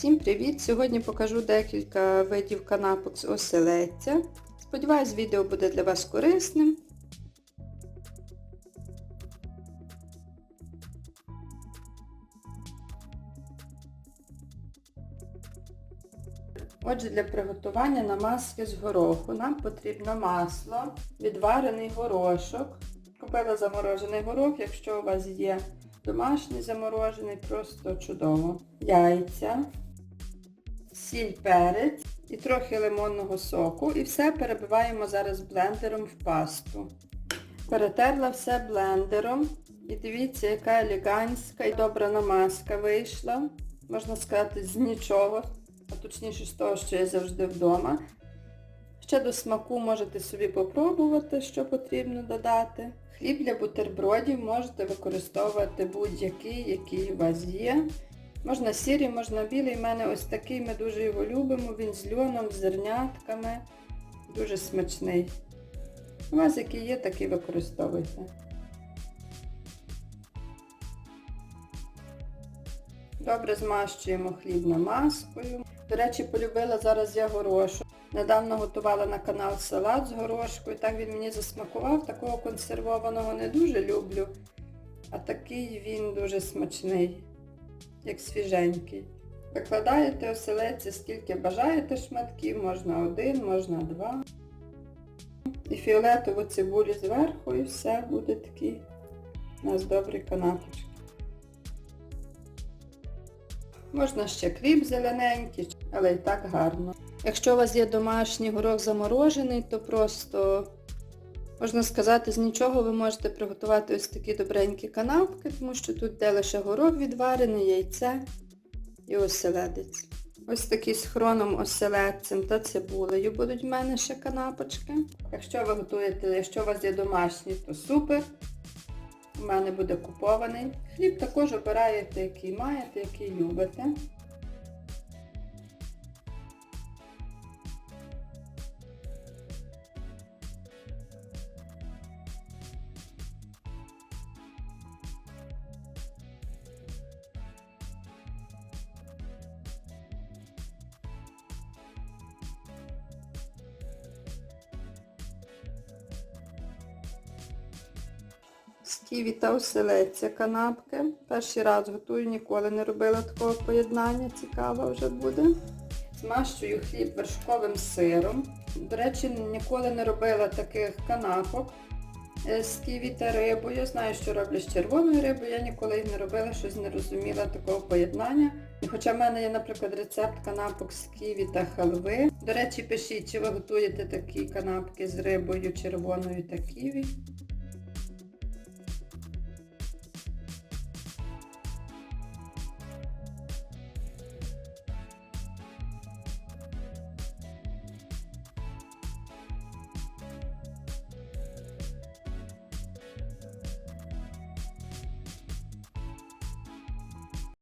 Всім привіт! Сьогодні покажу декілька видів канапок з оселедця. Сподіваюсь, відео буде для вас корисним. Отже, для приготування намазки з гороху нам потрібно масло, відварений горошок. Купила заморожений горох, якщо у вас є домашній заморожений, просто чудово. Яйця, сіль, перець і трохи лимонного соку. І все перебиваємо зараз блендером в пасту. Перетерла все блендером. І дивіться, яка елегантська і добра намазка вийшла. Можна сказати, з нічого, а точніше з того, що я завжди вдома. Ще до смаку можете собі попробувати, що потрібно додати. Хліб для бутербродів можете використовувати будь-який, який у вас є. Можна сірий, можна білий. У мене ось такий, ми дуже його любимо. Він з льоном, з зернятками. Дуже смачний. У вас який є, такий використовуйте. Добре змащуємо хліб намазкою. До речі, полюбила зараз я горошок. Недавно готувала на канал салат з горошкою. Так він мені засмакував. Такого консервованого не дуже люблю. А такий він дуже смачний, як свіженький. Викладаєте оселедці, скільки бажаєте шматків, можна один, можна два. І фіолетову цибулю зверху і все буде такий у нас добрий канапочки. Можна ще кріп зелененький, але і так гарно. Якщо у вас є домашній горох заморожений, то просто, можна сказати, з нічого ви можете приготувати ось такі добренькі канапки, тому що тут де лише горох відварений, яйце і оселедець. Ось такі з хроном оселедцем та цибулею будуть в мене ще канапочки. Якщо ви готуєте, якщо у вас є домашній, то супер. У мене буде купований. Хліб також обираєте, який маєте, який любите. Ківі та оселедця канапки. Перший раз готую, ніколи не робила такого поєднання, цікаво вже буде. Змащую хліб вершковим сиром. До речі, ніколи не робила таких канапок е, з ківі та рибою. Я Знаю, що роблять з червоною рибою, я ніколи не робила, щось не розуміла такого поєднання. Хоча в мене є, наприклад, рецепт канапок з ківі та халви. До речі, пишіть, чи ви готуєте такі канапки з рибою червоною та ківі.